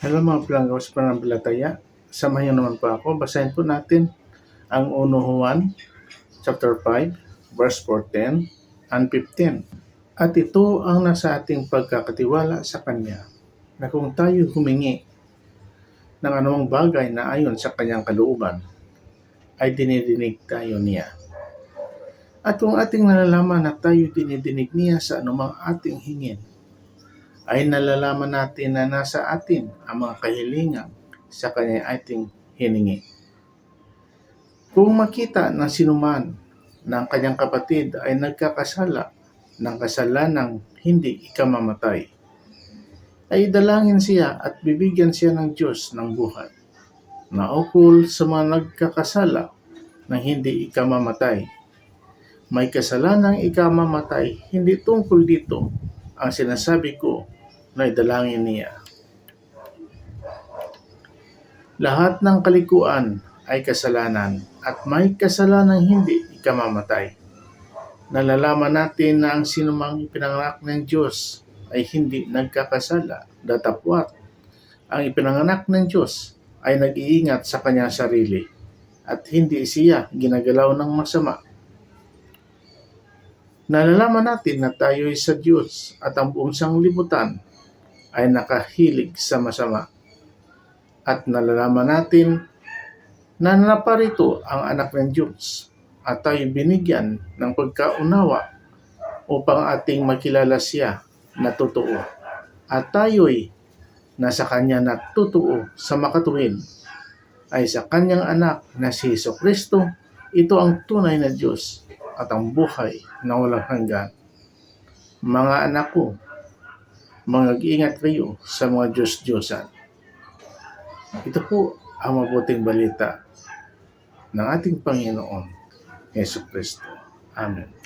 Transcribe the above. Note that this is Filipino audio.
Hello mga palanggaw sa pananampalataya. Samahan naman po ako. Basahin po natin ang 1 Juan chapter 5 verse 14 and 15. At ito ang nasa ating pagkakatiwala sa Kanya na kung tayo humingi ng anumang bagay na ayon sa Kanyang kalooban ay dinidinig tayo niya. At kung ating nalalaman na tayo dinidinig niya sa anumang ating hingin, ay nalalaman natin na nasa atin ang mga kahilingan sa kanya ating hiningi. Kung makita ng sinuman na ang kanyang kapatid ay nagkakasala ng kasalanang hindi ikamamatay, ay dalangin siya at bibigyan siya ng Diyos ng buhay na ukol sa mga nagkakasala ng hindi ikamamatay. May kasalanang ikamamatay, hindi tungkol dito ang sinasabi ko na idalangin niya. Lahat ng kalikuan ay kasalanan at may kasalanang hindi ikamamatay. Nalalaman natin na ang sinumang ipinanganak ng Diyos ay hindi nagkakasala, datapwat. Ang ipinanganak ng Diyos ay nag-iingat sa kanyang sarili at hindi siya ginagalaw ng masama. Nalalaman natin na tayo ay sa Diyos at ang buong sanglibutan ay nakahilig sa masama. At nalalaman natin na naparito ang anak ng Diyos at tayo binigyan ng pagkaunawa upang ating makilala siya na totoo. At tayo'y nasa Kanya na totoo sa makatuwid ay sa Kanyang anak na si Heso Kristo. Ito ang tunay na Diyos at ang buhay na walang hanggan. Mga anak ko, mag-ingat kayo sa mga Diyos-Diyosan. Ito po ang mabuting balita ng ating Panginoon, Yeso Kristo. Amen.